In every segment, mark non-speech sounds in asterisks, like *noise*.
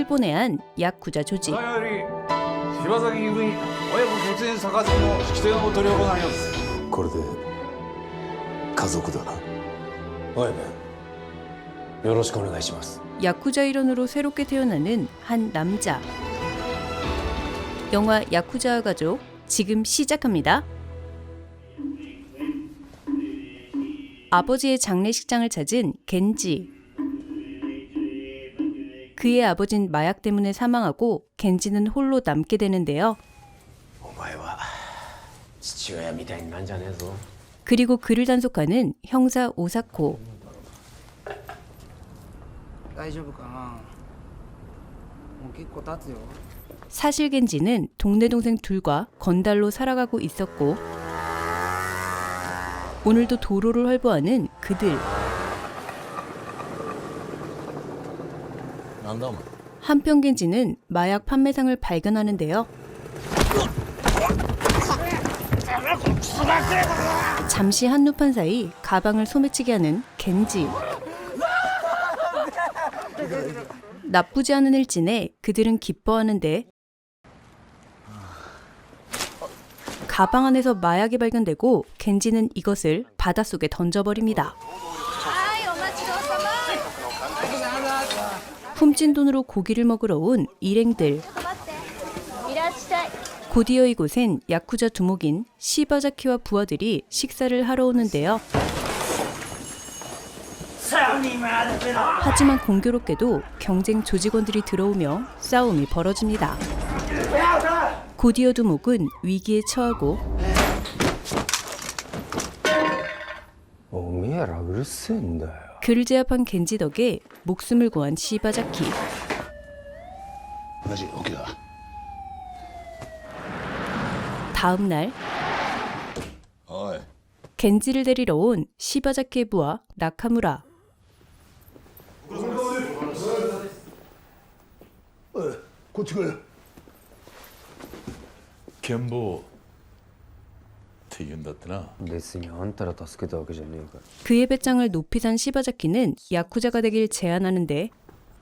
일본에 한 야쿠자 조직. 야쿠자 일원으로 새롭게 태어나는 한 남자. 영화 야쿠자 가족 지금 시작합니다. 아버지의 장례식장을 찾은 겐지. 그의 아버진 마약 때문에 사망하고 겐지는 홀로 남게 되는데요. 그리고 그를 단속하는 형사 오사코. 사실 겐지는 동네 동생 둘과 건달로 살아가고 있었고 오늘도 도로를 활보하는 그들. 한편 겐지는 마약 판매상을 발견하는데요. 잠시 한눈판 사이 가방을 소매치게 하는 겐지. 나쁘지 않은 일진에 그들은 기뻐하는데 가방 안에서 마약이 발견되고 겐지는 이것을 바닷속에 던져버립니다. 훔친 돈으로 고기를 먹으러 온 일행들. 곧이어 이곳엔 야쿠자 두목인 시바자키와 부하들이 식사를 하러 오는데요. 하지만 공교롭게도 경쟁 조직원들이 들어오며 싸움이 벌어집니다. 곧이어 두목은 위기에 처하고 오미야라 글쓴다 그를 제압한 겐지 덕에 목숨을 구한 시바자키. 다시 오기다. 다음 날 어이. 겐지를 데리러 온 시바자키의 부하 나카무라. 어, 고치글. 겐보 って言うんだってな別にあんたら助けたわけじゃねえか 그의 배짱을 높이 산 시바자키는 야쿠자가 되길 제안하는데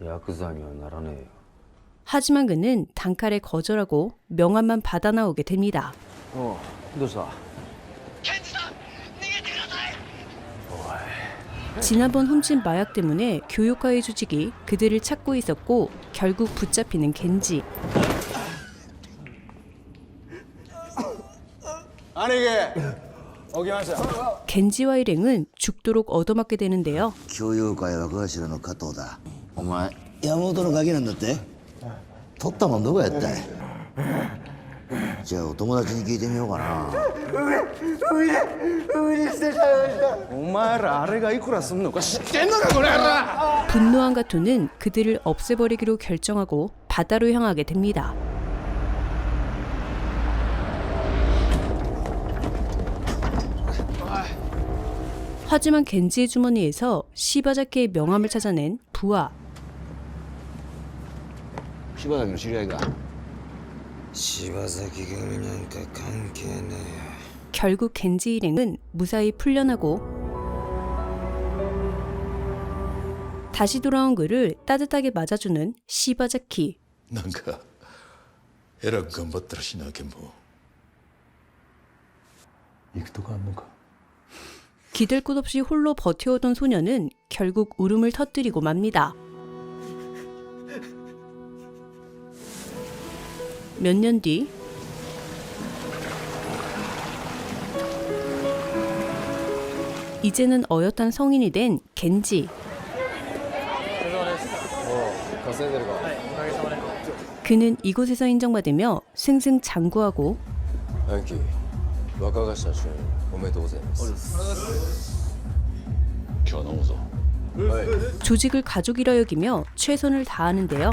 らヤクザにはならねえよ 하지만 그는 단칼에 거절하고 명함만 받아 나오게 됩니다. おうどうした 지난번 훔친 마약 때문에 교육과의 조직이 그들을 찾고 있었고 결국 붙잡히는 겐지. 兄貴起きました 겐지와 일행은 죽도록 얻어맞게 되는데요. 教養会若頭の加藤だお前山本のガキなんだって取ったもんどこやったいじゃあお友達に聞いてみようかなお前らあれがいくらすんのか知ってんのかこれら 분노한 가토는 그들을 없애버리기로 결정하고 바다로 향하게 됩니다. 하지만 겐지의 주머니에서 시바자키의 명함을 찾아낸 부하. 시바자케는 시리아이가. 시바자케가 관계네. 결국 겐지 일행은 무사히 풀려나고 다시 돌아온 그를 따뜻하게 맞아주는 시바자키. 난가 에라 건버트라시나게 뭐. 이것도 안 뭔가. 기댈 곳 없이 홀로 버텨오던 소녀는 결국 울음을 터뜨리고 맙니다. 몇 년 뒤, 이제는 어엿한 성인이 된 겐지. 그는 이곳에서 인정받으며 승승장구하고 ヤンキー若頭就任おめでとうございます今日飲むぞ 조직을 가족이라 여기며 최선을 다하는데요.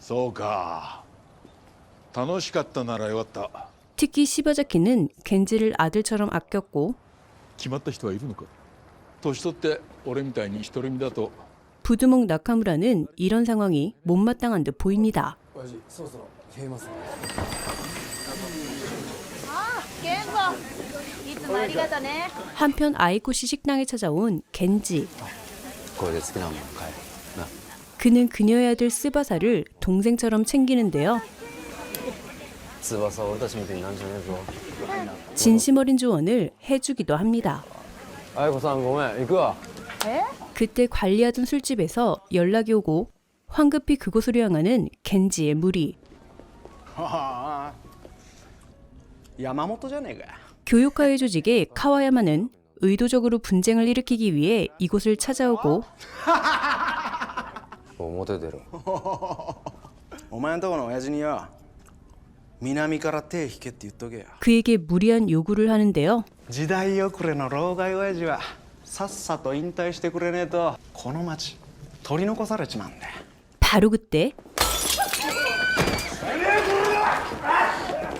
そうか楽しかったならよかった 특히 시바자키는 겐지를 아들처럼 아꼈고 決まった人はいるのか年取って俺みたいに独り身だと 부두목 나카무라는 이런 상황이 못마땅한 듯 보입니다. 親父そろそろ冷えますね 한편 아이코시 식당에 찾아온 겐지. 그는 그녀의 아들 스바사를 동생처럼 챙기는데요. 진심 어린 조언을 해주기도 합니다. 그때 관리하던 술집에서 연락이 오고 황급히 그곳으로 향하는 겐지의 무리. 山本じゃねえかよ 교육과의 조직의 카와야마는 의도적으로 분쟁을 일으키기 위해 이곳을 찾아오고 表出ろお前んとこの親父によ南から手引けって言っとけよ 그에게 무리한 요구를 하는데요. 時代遅れの老害親父はさっさと引退してくれねえとこの町取り残されちまうんだよ 바로 그때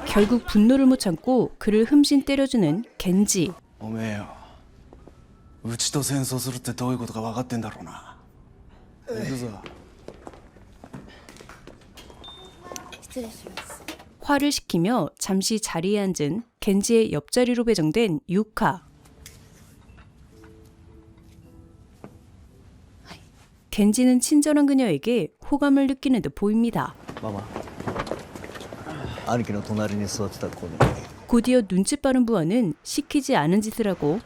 결국 분노를 못 참고 그를 흠신 때려주는 겐지. おめえようちと戦争するってどういうことか分かってんだろうな行くぞ 화를 시키며 잠시 자리에 앉은 겐지의 옆자리로 배정된 유카. 겐지는 친절한 그녀에게 호감을 느끼는 듯 보입니다. 兄貴の隣に座ってた子に 곧이어 눈치 빠른 부하는 시키지 않은 짓을 하고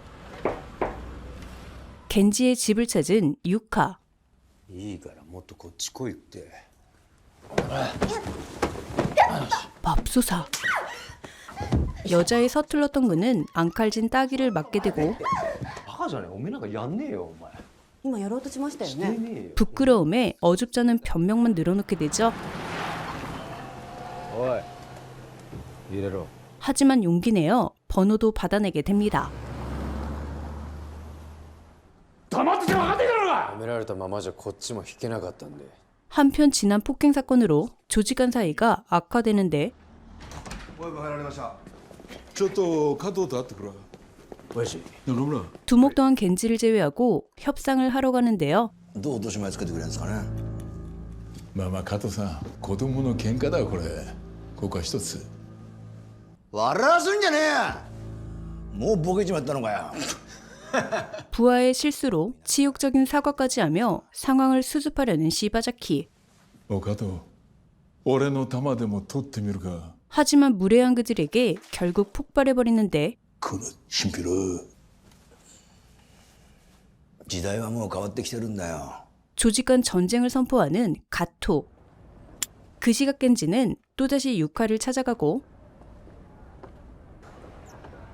겐지의 집을 찾은 유카. いいからもっとこっち来いって 맙소사. 여자의 서툴렀던 그는 앙칼진 따기를 맞게 되고 バカじゃねえおめえなんかやんねえよお前今やろうとしましたよねねえよ 부끄러움에 어줍잖은 변명만 늘어놓게 되죠. おい 入れろ 하지만 용기 내어 번호도 받아내게 됩니다. 黙ってて分かんねえだろうが褒められたままじゃこっちも引けなかったんで 한편 지난 폭행 사건으로 조직 간 사이가 악화되는데 ちょっと加藤と会ってくるわ親父野々村 두목도한 겐지를 제외하고 협상을 하러 가는데요. どう落とし前つけてくれるんですかねまあまあ加藤さん子供の喧嘩だよこれここは一つ 笑わすんじゃねえやもうボケちまったのかよ *laughs* 부하의 실수로 치욕적인 사과까지 하며 상황을 수습하려는 시바자키. お加藤俺の玉でも取ってみるか 하지만 무례한 그들에게 결국 폭발해버리는데 このチンピロ時代はもう変わってきてるんだよ 조직 간 전쟁을 선포하는 가토. 그 시각 겐지는 또다시 유카를 찾아가고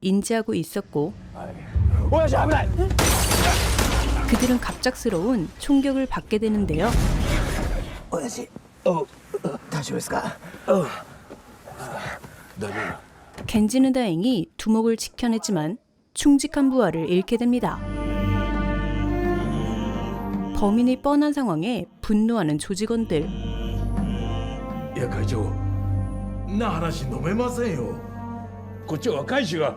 인지하고 있었고 그들은 갑작스러운 충격을 받게 되는데요. 네, 네. 겐지는 다행히 두목을 지켜냈지만 충직한 부하를 잃게 됩니다. 범인이 뻔한 상황에 분노하는 조직원들. 야, 가죠. 나 하나씩 넘어마세요. 그쪽 아가씨가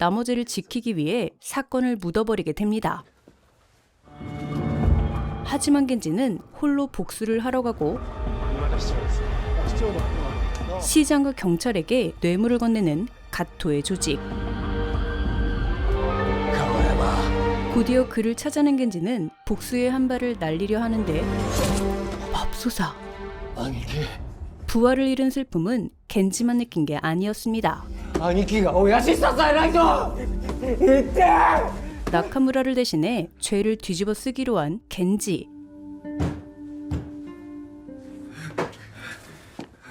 나머지를 지키기 위해 사건을 묻어버리게 됩니다. 하지만 겐지는 홀로 복수를 하러 가고 시장과 경찰에게 뇌물을 건네는 가토의 조직. 곧이어 그를 찾아낸 겐지는 복수의 한 발을 날리려 하는데 맙소사. 부활을 잃은 슬픔은 겐지만 느낀 게 아니었습니다. 兄貴が親父支えないと言って 나카무라를 대신해 죄를 뒤집어 쓰기로 한 겐지.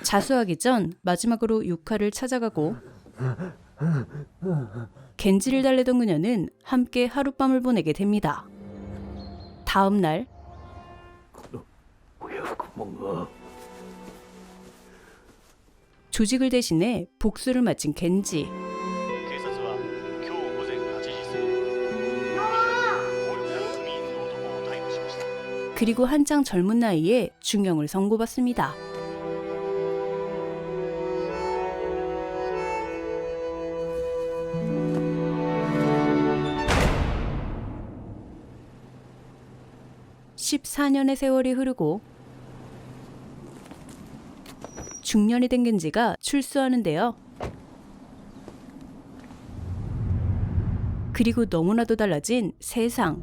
자수하기 전 마지막으로 유카를 찾아가고 겐지를 달래던 그녀는 함께 하룻밤을 보내게 됩니다. 다음 날 조직을 대신해 복수를 마친 겐지. 그리고 한창 젊은 나이에 중형을 선고받습니다. (14년의) 세월이 흐르고 중년이 된 겐지가 출소하는데요. 그리고 너무나도 달라진 세상.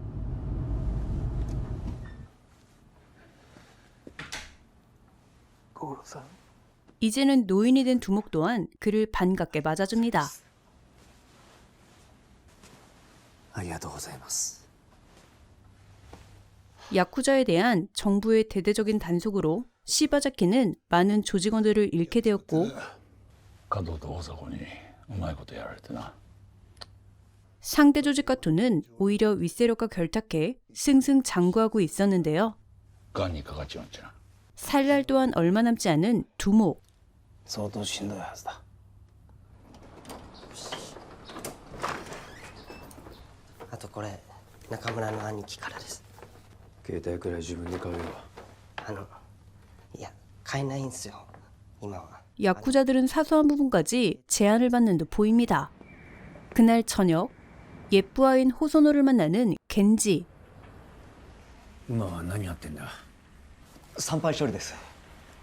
이제는 노인이 된 두목 또한 그를 반갑게 맞아줍니다. 야쿠자에 대한 정부의 대대적인 단속으로 시바자키는 많은 조직원들을 잃게 되었고 加藤と大迫にうまいことやられてな 상대 조직 가토는 오히려 윗세력과 결탁해 승승장구하고 있었는데요. がんにかかっちまうんじゃん 살날 또한 얼마 남지 않은 두목. 相当しんどいはずだあとこれ中村の兄貴からです携帯くらい自分で買うよあのいや 買えないんすよ今は 야쿠자들은 사소한 부분까지 제한을 받는 듯 보입니다. 그날 저녁 예쁘아인 호소노를 만나는 겐지. 今は何やってんだ参拝処理です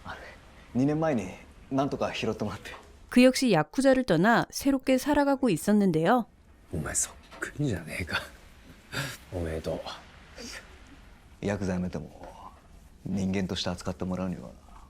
あれ2年前になんとか拾ってもらって 그 역시 야쿠자를 떠나 새롭게 살아가고 있었는데요. お前そっくりじゃねえかおめでとうヤクザ辞めても人間として扱ってもらうには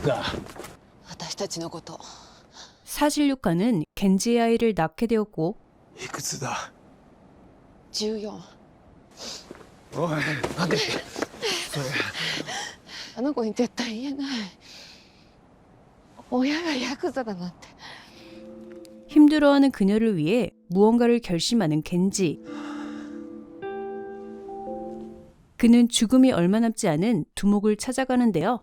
か私たちのこと 사실 유카는 겐지의 아이를 낳게 되었고 いくつだ14おい待てあの子に絶対言えない親がヤクザだなんて 힘들어하는 그녀를 위해 무언가를 결심하는 겐지. 그는 죽음이 얼마 남지 않은 두목을 찾아가는데요.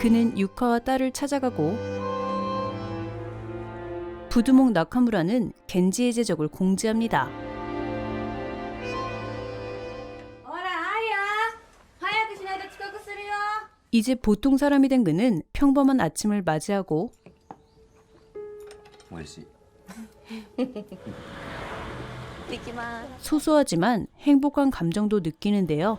그는 유카와 딸을 찾아가고 부두목 나카무라는 겐지의 제적을 공지합니다. 이제 보통 사람이 된 그는 평범한 아침을 맞이하고 소소하지만 행복한 감정도 느끼는데요.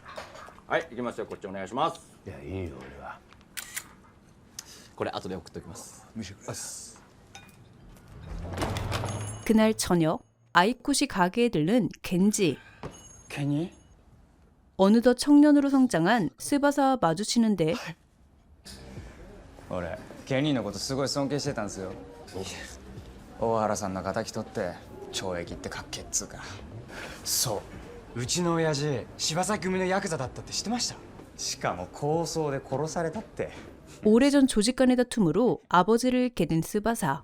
はい行きますよこっちお願いしますいやいいよ俺はこれ後で送っておきます 그날 저녁 아이코시 가게에 들른 겐지. ケニー 어느덧 청년으로 성장한 스바사와 마주치는데 俺ケニーのことすごい尊敬してたんですよ大原さんの敵取って懲役ってかっけっつうかそう うちの親父柴崎組のヤクザだったって知ってましたしかも抗争で殺されたって 오래전 조직 간의 다툼으로 아버지를 잃게 된 스바사.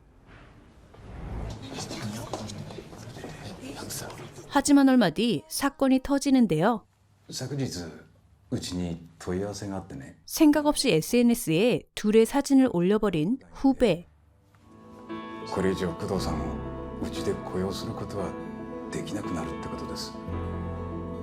하지만 얼마 뒤 사건이 터지는데요. 昨日うちに問い合わせがあってね 생각 없이 SNS에 둘의 사진을 올려버린 후배. これ以上工藤さんをうちで雇用することはできなくなるってことです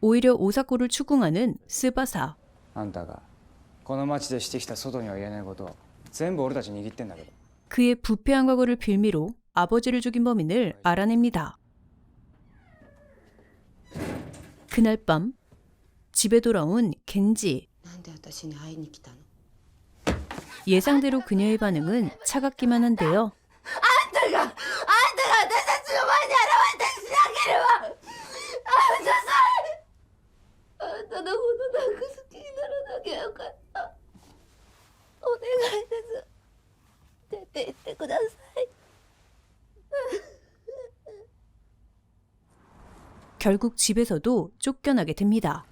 오히려 오사코를 추궁하는 스바사. あんたがこの町でしてきた外には言えないこと全部俺たち握ってんだけど 그의 부패한 과거를 빌미로 아버지를 죽인 범인을 알아냅니다. 그날 밤 집에 돌아온 겐지. なんで私に会いに来たの 예상대로 그녀의 반응은 차갑기만 한데요. あんたのことなんか好きにならなきゃよかったお願いです出て行ってください 결국 집에서도 쫓겨나게 됩니다.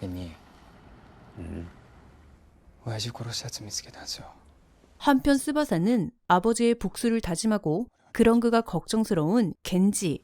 ケニーうん親父殺したやつ見つけたんですよ 한편 스바사는 아버지의 복수를 다짐하고 그런 그가 걱정스러운 겐지.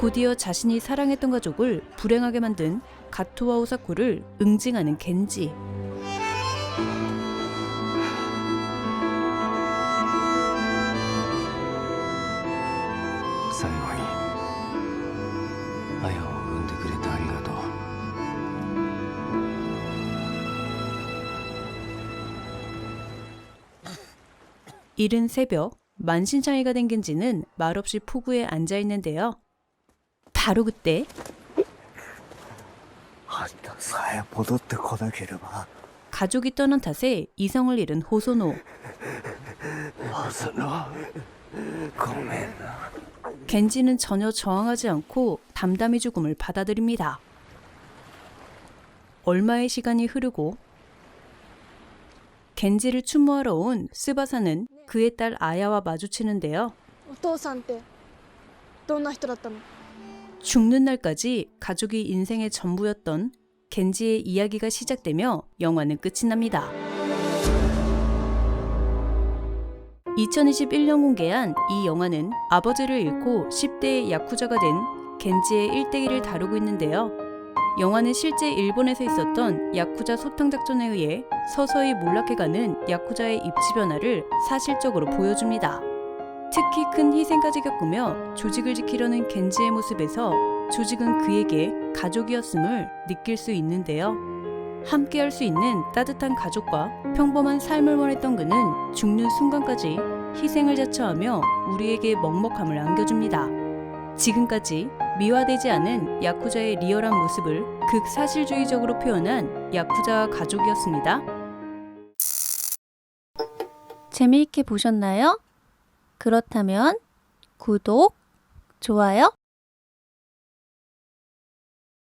곧이어 자신이 사랑했던 가족을 불행하게 만든 가토와 오사코를 응징하는 겐지. 이른 새벽 만신창이가 된 겐지는 말없이 폭우에 앉아 있는데요. 바로 그때 あんたさえ戻ってこなければ 가족이 떠난 탓에 이성을 잃은 호소노. そのごめんな 겐지는 전혀 저항하지 않고 담담히 죽음을 받아들입니다. 얼마의 시간이 흐르고 겐지를 추모하러 온 스바사는 그의 딸 아야와 마주치는데요. お父さんってどんな人だったの 죽는 날까지 가족이 인생의 전부였던 겐지의 이야기가 시작되며 영화는 끝이 납니다. 2021년 공개한 이 영화는 아버지를 잃고 10대의 야쿠자가 된 겐지의 일대기를 다루고 있는데요. 영화는 실제 일본에서 있었던 야쿠자 소탕 작전에 의해 서서히 몰락해가는 야쿠자의 입지 변화를 사실적으로 보여줍니다. 특히 큰 희생까지 겪으며 조직을 지키려는 겐지의 모습에서 조직은 그에게 가족이었음을 느낄 수 있는데요. 함께할 수 있는 따뜻한 가족과 평범한 삶을 원했던 그는 죽는 순간까지 희생을 자처하며 우리에게 먹먹함을 안겨줍니다. 지금까지 미화되지 않은 야쿠자의 리얼한 모습을 극사실주의적으로 표현한 야쿠자 가족이었습니다. 재미있게 보셨나요? 그렇다면 구독, 좋아요